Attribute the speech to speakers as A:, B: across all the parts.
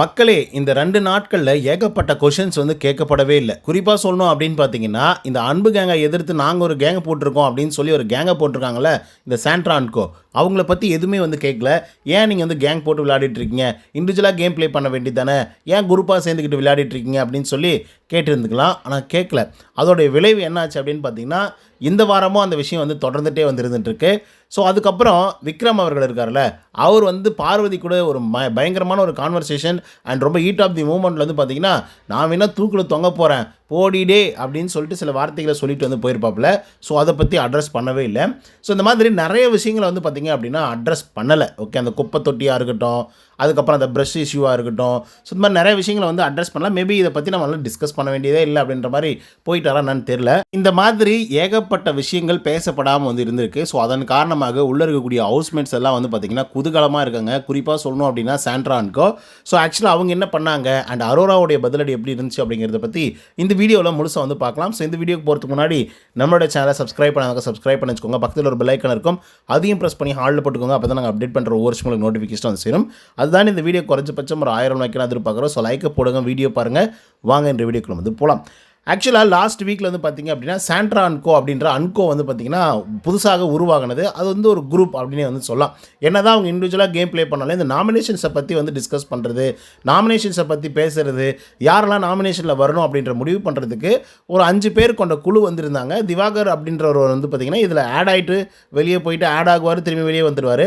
A: மக்களே இந்த ரெண்டு நாட்களில் ஏகப்பட்ட கொஷின்ஸ் வந்து கேட்கப்படவே இல்லை. குறிப்பாக சொல்லணும் அப்படின்னு பார்த்தீங்கன்னா இந்த அன்பு கேங்கை எதிர்த்து நாங்கள் ஒரு கேங்கை போட்டிருக்கோம் அப்படின்னு சொல்லி ஒரு கேங்கை போட்டிருக்காங்களே இந்த சாண்ட்ரான்கோ அவங்கள பற்றி எதுவுமே வந்து கேட்கல. ஏன் நீங்கள் வந்து கேங் போட்டு விளையாடிட்டு இருக்கீங்க? இண்டிவிஜுவலாக கேம் ப்ளே பண்ண வேண்டியது தானே? ஏன் குரூப்பாக சேர்ந்துக்கிட்டு விளையாடிட்டு இருக்கீங்க அப்படின்னு சொல்லி கேட்டிருந்துக்கலாம் ஆனால் கேட்கல அதோடைய விளைவு என்னாச்சு அப்படின்னு பார்த்தீங்கன்னா இந்த வாரமும் அந்த விஷயம் வந்து தொடர்ந்துகிட்டே வந்து இருந்துகிட்ருக்கு ஸோ அதுக்கப்புறம் விக்ரம் அவர்கள் இருக்கார்ல அவர் வந்து பார்வதி கூட ஒரு ம பயங்கரமான ஒரு கான்வர்சேஷன் அண்ட் ரொம்ப ஹீட் ஆஃப் தி மூமெண்ட்டில் வந்து பார்த்தீங்கன்னா நான் வேணால் தூக்கில் தொங்க போகிறேன் போடிடே அப்படின்னு சொல்லிட்டு சில வார்த்தைகளை சொல்லிட்டு வந்து போயிருப்பாப்புல. ஸோ அதை பற்றி அட்ரஸ் பண்ணவே இல்லை. ஸோ இந்த மாதிரி நிறைய விஷயங்களை வந்து பார்த்தீங்க அப்படின்னா அட்ரஸ் பண்ணலை. ஓகே அந்த குப்பை தொட்டியாக இருக்கட்டும் அதுக்கப்புறம் அந்த ப்ரஷ் இஷ்யூவாக இருக்கட்டும். ஸோ இந்த மாதிரி நிறைய விஷயங்களை வந்து அட்ரஸ் பண்ணலாம் மேபி இதை பற்றி நம்ம டிஸ்கஸ் பண்ண வேண்டியதே இல்லை அப்படின்ற மாதிரி போயிட்டாரா என்னன்னு தெரில இந்த மாதிரி ஏகப்பட்ட விஷயங்கள் பேசப்படாமல் வந்து இருந்திருக்கு. ஸோ அதன் காரணமாக உள்ளே இருக்கக்கூடிய ஹவுஸ்மேட்ஸ் எல்லாம் வந்து பார்த்திங்கன்னா குதூகலமாக இருக்காங்க. குறிப்பாக சொல்லணும் அப்படின்னா சாண்ட்ரான்கோ ஸோ ஆக்சுவலாக அவங்க என்ன பண்ணாங்க? அண்ட் அரோராவுடைய பதிலடி எப்படி இருந்துச்சு அப்படிங்கிறத பற்றி இந்த வீடியோவில் முழுசாக வந்து பார்க்கலாம். ஸோ இந்த வீடியோக்கு போகிறதுக்கு முன்னாடி நம்மளோட சேனலை சப்ஸ்கிரைப் பண்ணாங்க சப்ஸ்கிரைப் பண்ணி வச்சுக்கோங்க. பக்கத்தில் ஒரு பெல்லைக்கன் இருக்கும். அதையும் ப்ரெஸ் பண்ணி ஹாலில் போட்டுக்கோங்க. அப்போ தான் நாங்கள் அப்டேட் பண்ணுற ஒவ்வொரு நோட்டிஃபிகேஷன் வந்து சேரும். அதுதான் இந்த வீடியோ குறைஞ்சபட்சம் ஒரு ஆயிரம் லைக்கெலாம் எதிர்பார்க்குறோம். ஸோ லைக்கை போடுங்க வீடியோ பாருங்கள் வாங்க இந்த வீடியோக்குள்ள வந்து போகலாம் ஆக்சுவலாக லாஸ்ட் வீக்கில் வந்து பார்த்தீங்க அப்படின்னா சாண்ட்ரா அன்கோ அப்படின்ற அன்கோ வந்து பார்த்திங்கன்னா புதுசாக உருவாகினது. அது வந்து ஒரு குரூப் அப்படின்னே வந்து சொல்லலாம். என்ன தான் அவங்க இண்டிவிஜுவலாக கேம் ப்ளே பண்ணாலும் இந்த நாமினேஷன்ஸை பற்றி வந்து டிஸ்கஸ் பண்ணுறது நாமினேஷன்ஸை பற்றி பேசுகிறது யாரெல்லாம் நாமினேஷனில் வரணும் அப்படின்ற முடிவு பண்ணுறதுக்கு ஒரு அஞ்சு பேர் கொண்ட குழு வந்திருந்தாங்க. திவாகர் அப்படின்றவர் வந்து பார்த்திங்கன்னா இதில் ஆட் ஆகிட்டு வெளியே போயிட்டு ஆட் ஆகுவார் திரும்பி வெளியே வந்துடுவார்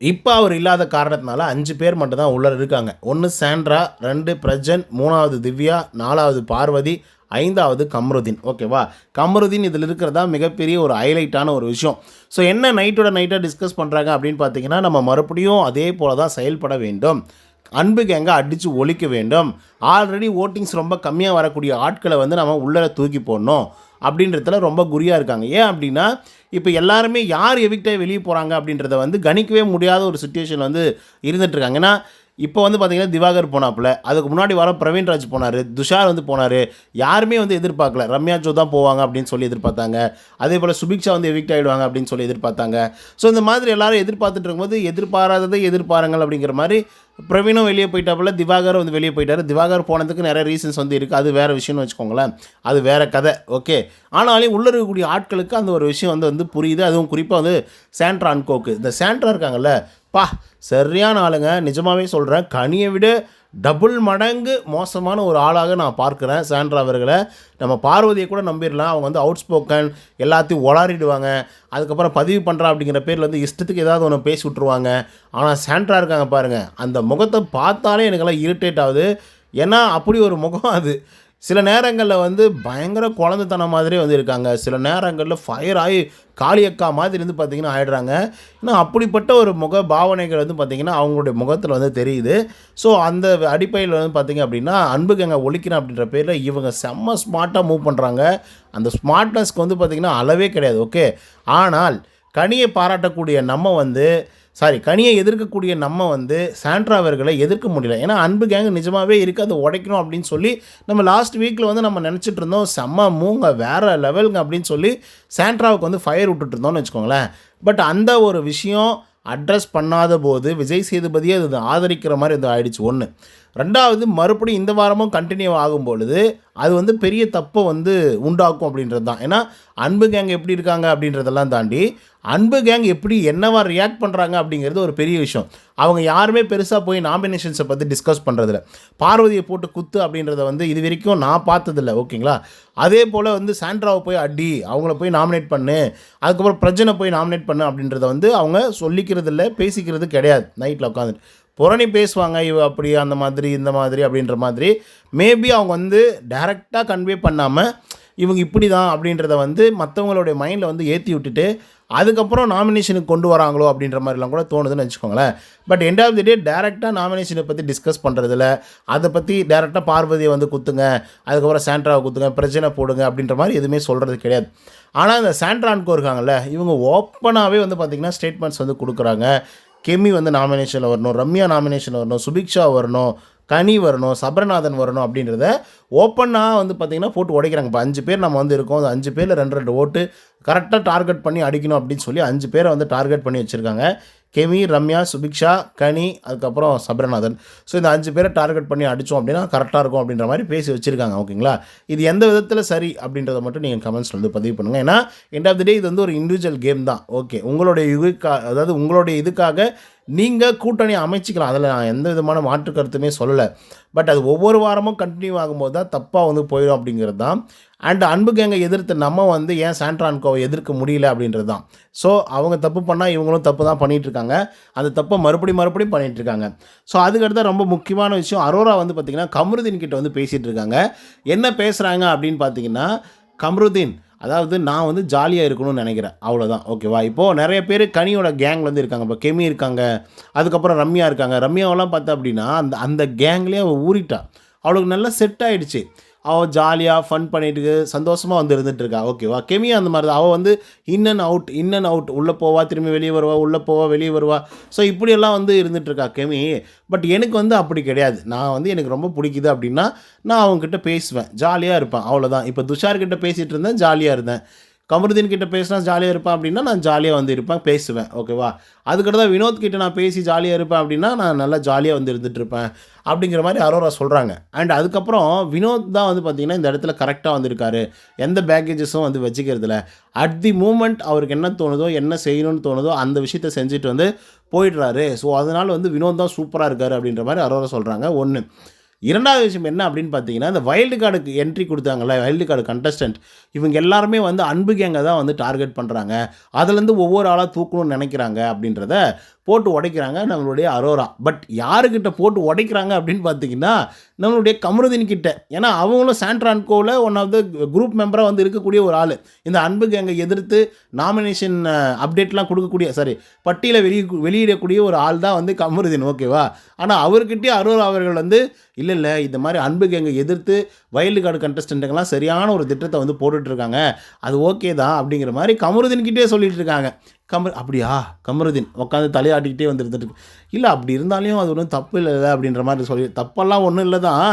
A: இப்போ அவர் இல்லாத காரணத்தினால அஞ்சு பேர் மட்டும்தான் உள்ளே இருக்காங்க. ஒன்று சாண்ட்ரா ரெண்டு பிரஜன் மூணாவது திவ்யா நாலாவது பார்வதி ஐந்தாவது கம்ருதீன். ஓகேவா? கம்ருதீன் இதில் இருக்கிறதா மிகப்பெரிய ஒரு ஹைலைட்டான ஒரு விஷயம். ஸோ என்ன நைட்டோட நைட்டாக டிஸ்கஸ் பண்ணுறாங்க அப்படின்னு பார்த்தீங்கன்னா நம்ம மறுபடியும் அதே போல தான் செயல்பட வேண்டும். அன்பு கேங்கை அடித்து ஒழிக்க வேண்டும். ஆல்ரெடி ஓட்டிங்ஸ் ரொம்ப கம்மியாக வரக்கூடிய ஆட்களை வந்து நம்ம உள்ளே தூக்கி போடணும் அப்படின்றதுல ரொம்ப குறியாக இருக்காங்க. ஏன் அப்படின்னா இப்போ எல்லாருமே யார் எவிக்டாக வெளியே போகிறாங்க அப்படின்றத வந்து கணிக்கவே முடியாத ஒரு சுச்சுவேஷன் வந்து இருந்துகிட்ருக்காங்க ஏன்னா இப்போ வந்து பார்த்தீங்கன்னா திவாகர் போனாப்புல அதுக்கு முன்னாடி வர பிரவீன்ராஜ் போனார் துஷார் வந்து போனார் யாருமே வந்து எதிர்பார்க்கல. ரம்யா ஜோ தான் போவாங்க அப்படின்னு சொல்லி எதிர்பார்த்தாங்க. அதே போல் சுபிக்ஷா வந்து எவிக்ட் ஆகிடுவாங்க அப்படின்னு சொல்லி எதிர்பார்த்தாங்க. ஸோ இந்த மாதிரி எல்லாரும் எதிர்பார்த்துட்டு இருக்கும்போது எதிர்பாராததை எதிர்பாருங்கள் அப்படிங்கிற மாதிரி பிரவீனும் வெளியே போயிட்டாப்புல திவாகரும் வந்து வெளியே போயிட்டார். திவாகர் போனதுக்கு நிறைய ரீசன்ஸ் வந்து இருக்குது அது வேறு விஷயம்னு வச்சுக்கோங்களேன். அது வேறு கதை. ஓகே ஆனாலும் உள்ளே இருக்கக்கூடிய ஆட்களுக்கு அந்த ஒரு விஷயம் வந்து வந்து புரியுது. அதுவும் குறிப்பாக வந்து சாண்ட்ரா இந்த சாண்ட்ரா இருக்காங்கல்ல பா சரியான ஆளுங்க. நிஜமாகவே சொல்கிறேன் கனியை விட டபுள் மடங்கு மோசமான ஒரு ஆளாக நான் பார்க்குறேன் சாண்ட்ரா அவர்களை. நம்ம பார்வதியை கூட நம்பிடலாம். அவங்க வந்து அவுட் ஸ்போக்கன் எல்லாத்தையும் ஒளாரிடுவாங்க அதுக்கப்புறம் பதிவு பண்ணுறா அப்படிங்கிற பேரில் வந்து இஷ்டத்துக்கு ஏதாவது ஒன்று பேசி விட்ருவாங்க ஆனால் சாண்ட்ரா இருக்காங்க பாருங்கள் அந்த முகத்தை பார்த்தாலே எனக்கெல்லாம் இரிட்டேட் ஆகுது. ஏன்னா அப்படி ஒரு முகம் அது. சில நேரங்களில் வந்து பயங்கர குழந்தைத்தனம் மாதிரி வந்து இருக்காங்க. சில நேரங்களில் ஃபயர் ஆகி காளியக்கா மாதிரி இருந்து பார்த்திங்கன்னா ஆயிடுறாங்க. ஏன்னா அப்படிப்பட்ட ஒரு முக பாவனைகள் வந்து பார்த்திங்கன்னா அவங்களுடைய முகத்தில் வந்து தெரியுது. ஸோ அந்த அடிப்படையில் வந்து பார்த்திங்க அப்படின்னா அன்புக்கு எங்கே ஒழிக்கிறேன் அப்படின்ற பேரில் இவங்க செம்ம ஸ்மார்ட்டாக மூவ் பண்ணுறாங்க அந்த ஸ்மார்ட்னஸ்க்கு வந்து பார்த்திங்கன்னா அளவே கிடையாது ஓகே ஆனால் கனியை பாராட்டக்கூடிய நம்ம வந்து சாரி கனியை எதிர்க்கக்கூடிய நம்ம வந்து சாண்ட்ரா அவர்களை எதிர்க்க முடியல. ஏன்னா அன்பு கேங் நிஜமாகவே இருக்குது அதை உடைக்கணும் அப்படின்னு சொல்லி நம்ம லாஸ்ட் வீக்கில் வந்து நம்ம நினச்சிட்டு இருந்தோம் செம்ம மூங்க வேறு லெவலுங்க அப்படின்னு சொல்லி சாண்ட்ராவுக்கு வந்து ஃபயர் விட்டுட்டு இருந்தோம்னு வச்சுக்கோங்களேன். பட் அந்த ஒரு விஷயம் அட்ரஸ் பண்ணாத போது விஜய் சேதுபதியே அது ஆதரிக்கிற மாதிரி இது ஆயிடுச்சு. ஒன்று ரெண்டாவது மறுபடியும் இந்த வாரமும் கண்டினியூ ஆகும் பொழுது அது வந்து பெரிய தப்பை வந்து உண்டாக்கும் அப்படின்றது தான். ஏன்னா அன்பு கேங் எப்படி இருக்காங்க அப்படின்றதெல்லாம் தாண்டி அன்பு கேங் எப்படி என்னவா ரியாக்ட் பண்ணுறாங்க அப்படிங்கிறது ஒரு பெரிய விஷயம். அவங்க யாருமே பெருசாக போய் நாமினேஷன்ஸை பற்றி டிஸ்கஸ் பண்ணுறதில்ல பார்வதியை போட்டு குத்து அப்படின்றத வந்து இது வரைக்கும் நான் பார்த்ததில்ல ஓகேங்களா அதே போல் வந்து சாண்ட்ராவை போய் அடி அவங்கள போய் நாமினேட் பண்ணு அதுக்கப்புறம் பிரஜனை போய் நாமினேட் பண்ணு அப்படின்றத வந்து அவங்க சொல்லிக்கிறது இல்லை பேசிக்கிறது கிடையாது நைட்டில் உட்காந்துட்டு புறணி பேசுவாங்க இவ அப்படி அந்த மாதிரி இந்த மாதிரி அப்படின்ற மாதிரி. மேபி அவங்க வந்து டைரெக்டாக கன்வே பண்ணாமல் இவங்க இப்படி தான் அப்படின்றத வந்து மற்றவங்களுடைய மைண்டில் வந்து ஏற்றி விட்டுட்டு அதுக்கப்புறம் நாமினேஷனுக்கு கொண்டு வராங்களோ அப்படின்ற மாதிரிலாம் கூட தோணுதுன்னு வச்சுக்கோங்களேன். But end of the day டேரெக்டாக நாமினேஷனை பற்றி டிஸ்கஸ் பண்ணுறதில்ல அதை பற்றி டேரெக்டாக பார்வதியை வந்து குத்துங்க அதுக்கப்புறம் சாண்ட்ராவை குத்துங்க பிரச்சனை போடுங்க அப்படின்ற மாதிரி எதுவுமே சொல்கிறது கிடையாது. ஆனால் இந்த சாண்ட்ரான்கோ இருக்காங்கல்ல இவங்க ஓப்பனாகவே வந்து பார்த்திங்கன்னா ஸ்டேட்மெண்ட்ஸ் வந்து கொடுக்குறாங்க. கெமி வந்து நாமினேஷனில் வரணும் ரம்யா நாமினேஷனில் வரணும் சுபிக்ஷா வரணும் கனி வரணும் சபரநாதன் வரணும் அப்படின்றத ஓப்பனாக வந்து பார்த்திங்கன்னா போட்டு உடைக்கிறாங்க. இப்போ அஞ்சு பேர் நம்ம வந்து இருக்கோம். அந்த அஞ்சு பேரில் ரெண்டு ரெண்டு ஓட்டு கரெக்டாக டார்கெட் பண்ணி அடிக்கணும் அப்படின்னு சொல்லி அஞ்சு பேரை வந்து டார்கெட் பண்ணி வச்சுருக்காங்க. கெமி ரம்யா சுபிக்ஷா கனி அதுக்கப்புறம் சபரநாதன். ஸோ இந்த அஞ்சு பேரை டார்கெட் பண்ணி அடித்தோம் அப்படின்னா கரெக்டாக இருக்கும் அப்படின்ற மாதிரி பேசி வச்சுருக்காங்க ஓகேங்களா? இது எந்த விதத்தில் சரி அப்படின்றத மட்டும் நீங்கள் கமெண்ட்ஸில் வந்து பதிவு பண்ணுங்கள் ஏன்னா எண்ட் ஆஃப் த டே இது வந்து ஒரு இண்டிவிஜுவல் கேம் தான். ஓகே உங்களுடைய இதுக்காக அதாவது உங்களுடைய இதுக்காக நீங்கள் கூட்டணி அமைச்சிக்கலாம். அதில் நான் எந்த விதமான மாற்று கருத்துமே சொல்லலை. பட் அது ஒவ்வொரு வாரமும் கண்டினியூ ஆகும்போது தான் தப்பாக வந்து போயிடும் அப்படிங்கிறது தான். அண்ட் அன்பு கேங்கை எதிர்த்து நம்ம வந்து ஏன் சாண்ட்ரான்கோவை எதிர்க்க முடியல அப்படின்றது தான். ஸோ அவங்க தப்பு பண்ணால் இவங்களும் தப்பு தான் பண்ணிகிட்டு இருக்காங்க. அந்த தப்பை மறுபடியும் மறுபடியும் பண்ணிகிட்டு இருக்காங்க. ஸோ அதுக்கடுத்து ரொம்ப முக்கியமான விஷயம். அரோரா வந்து பார்த்திங்கன்னா கமருதீன் கிட்ட வந்து பேசிகிட்டு இருக்காங்க. என்ன பேசுகிறாங்க அப்படின்னு பார்த்தீங்கன்னா கமருதீன் அதாவது நான் வந்து ஜாலியாக இருக்கணும்னு நினைக்கிறேன். அவ்வளோதான் ஓகேவா இப்போது நிறைய பேர் கனியோட கேங்கில் வந்து இருக்காங்க. இப்போ கெமி இருக்காங்க. அதுக்கப்புறம் ரம்யா இருக்காங்க. ரம்யாவெல்லாம் பார்த்தா அப்படின்னா அந்த அந்த கேங்லேயே அவள் ஊறிட்டா. அவளுக்கு நல்லா செட் ஆகிடுச்சு அவள் ஜாலியாக ஃபன் பண்ணிட்டு சந்தோஷமாக வந்து இருந்துட்டு ஓகேவா கெமி அந்த மாதிரி தான் அவள் வந்து in and out in and out உள்ளே போவா திரும்பி வெளியே வருவா உள்ளே போவா வெளியே வருவா. ஸோ இப்படியெல்லாம் வந்து இருந்துட்டு கெமி. பட் எனக்கு வந்து அப்படி கிடையாது. நான் வந்து எனக்கு ரொம்ப பிடிக்குது அப்படின்னா நான் அவங்கக்கிட்ட பேசுவேன். ஜாலியாக இருப்பேன். அவ்வளோதான் இப்போ துஷார்கிட்ட பேசிகிட்டு இருந்தேன். ஜாலியாக இருந்தேன். கமருதீன் கிட்ட பேசினா ஜாலியாக இருப்பேன் அப்படின்னா நான் ஜாலியாக வந்து இருப்பேன் பேசுவேன் ஓகேவா அதுக்கடுத்து தான் வினோத் கிட்ட நான் பேசி ஜாலியாக இருப்பேன் அப்படின்னா நான் நல்லா ஜாலியாக வந்து இருந்துட்டு இருப்பேன் அப்படிங்கிற மாதிரி அரோரா சொல்கிறாங்க அண்ட் அதுக்கப்புறம் வினோத் தான் வந்து பார்த்திங்கன்னா இந்த இடத்துல கரெக்டாக வந்திருக்காரு எந்த பேக்கேஜஸும் வந்து வச்சுக்கிறதுல அட் தி மூமெண்ட் அவருக்கு என்ன தோணுதோ என்ன செய்யணும்னு தோணுதோ அந்த விஷயத்த செஞ்சுட்டு வந்து போயிடுறாரு. ஸோ அதனால் வந்து வினோத் தான் சூப்பராக இருக்கார் அப்படின்ற மாதிரி அரோரா சொல்கிறாங்க ஒன்று இரண்டாவது விஷயம் என்ன அப்படின்னு பார்த்தீங்கன்னா இந்த வைல்டு கார்டுக்கு என்ட்ரி கொடுத்தாங்கல்ல வைல்டு கார்டு கண்டஸ்டன்ட் இவங்க எல்லாருமே வந்து அன்பு கேங்கை தான் வந்து டார்கெட் பண்ணுறாங்க அதுலேருந்து ஒவ்வொரு ஆளாக தூக்கணும்னு நினைக்கிறாங்க அப்படின்றத போட்டு உடைக்கிறாங்க நம்மளுடைய அரோரா. பட் யாருக்கிட்ட போட்டு உடைக்கிறாங்க அப்படின்னு பார்த்தீங்கன்னா நம்மளுடைய கமருதீன் கிட்ட. ஏன்னா அவங்களும் சாண்ட்ரான்கோவில் ஒன் ஆஃப் த குரூப் மெம்பராக வந்து இருக்கக்கூடிய ஒரு ஆள். இந்த அன்பு கேங்கை எதிர்த்து நாமினேஷன் அப்டேட்லாம் கொடுக்கக்கூடிய சாரி பட்டியலை வெளிய வெளியிடக்கூடிய ஒரு ஆள் தான் வந்து கமருதீன் ஓகேவா ஆனால் அவர்கிட்டே அருள் அவர்கள் வந்து இல்லை இல்லை இந்த மாதிரி அன்பு கேங்கை எதிர்த்து வைல்டு கார்டு கண்டஸ்டண்ட்டுங்கெல்லாம் சரியான ஒரு திட்டத்தை வந்து போட்டுட்ருக்காங்க அது ஓகே தான் அப்படிங்கிற மாதிரி கமருதீன் கிட்டே சொல்லிட்டு இருக்காங்க. கமர் அப்படியா? கமருதீன் உட்காந்து தலையாட்டிக்கிட்டே வந்துருந்துட்டு இல்லை அப்படி இருந்தாலும் அது ஒன்றும் தப்பு இல்லை அப்படின்ற மாதிரி சொல்லி தப்பெல்லாம் ஒன்றும் இல்லை தான்.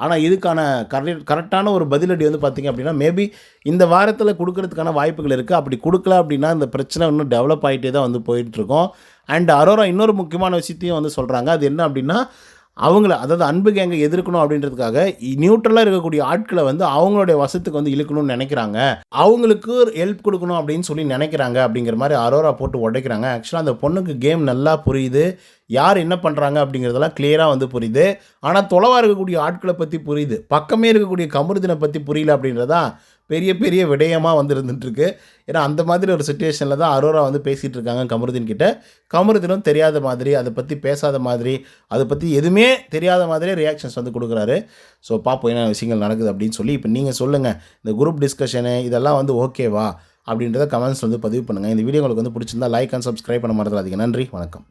A: ஆனால் இதுக்கான கரெக்ட் கரெக்டான ஒரு பதிலடி வந்து பார்த்திங்க அப்படின்னா மேபி இந்த வாரத்தில் கொடுக்கறதுக்கான வாய்ப்புகள் இருக்குது அப்படி கொடுக்கல அப்படின்னா இந்த பிரச்சனை இன்னும் டெவலப் ஆகிட்டே தான் வந்து போயிட்டுருக்கோம் அண்ட் அரோரா இன்னொரு முக்கியமான விஷயத்தையும் வந்து சொல்கிறாங்க அது என்ன அப்படின்னா அவங்கள அதாவது அன்பு கேங்கை எதிர்க்கணும் அப்படின்றதுக்காக நியூட்ரலாக இருக்கக்கூடிய ஆட்களை வந்து அவங்களுடைய வசத்துக்கு வந்து இழுக்கணும்னு நினைக்கிறாங்க. அவங்களுக்கு ஹெல்ப் கொடுக்கணும் அப்படின்னு சொல்லி நினைக்கிறாங்க அப்படிங்கிற மாதிரி அரோரா போட்டு உடைக்கிறாங்க. ஆக்சுவலாக அந்த பொண்ணுக்கு கேம் நல்லா புரியுது. யார் என்ன பண்ணுறாங்க அப்படிங்கிறதெல்லாம் கிளியராக வந்து புரியுது. ஆனால் தொலைவாக இருக்கக்கூடிய ஆட்களை பற்றி புரியுது. பக்கமே இருக்கக்கூடிய கமருதினை பற்றி புரியல அப்படின்றதான் பெரிய பெரிய விடயமாக வந்து இருந்துகிட்ருக்கு ஏன்னா அந்த மாதிரி ஒரு சுச்சுவேஷனில் தான் அரோரா வந்து பேசிகிட்டு இருக்காங்க கமருதீன் கிட்ட. கமருதீனும் தெரியாத மாதிரி அதை பற்றி பேசாத மாதிரி அதை பற்றி எதுவுமே தெரியாத மாதிரி ரியாக்ஷன்ஸ் வந்து கொடுக்குறாரு. ஸோ பார்ப்போம் என்ன விஷயங்கள் நடக்குது அப்படின்னு சொல்லி இப்போ நீங்கள் சொல்லுங்கள் இந்த குரூப் டிஸ்கஷனு இதெல்லாம் வந்து ஓகேவா அப்படின்றத கமெண்ட்ஸ் வந்து பதிவு பண்ணுங்கள் இந்த வீடியோ உங்களுக்கு வந்து பிடிச்சிருந்தா லைக் அண்ட் சப்ஸ்கிரைப் பண்ண மறந்துடாதீங்க. நன்றி வணக்கம்.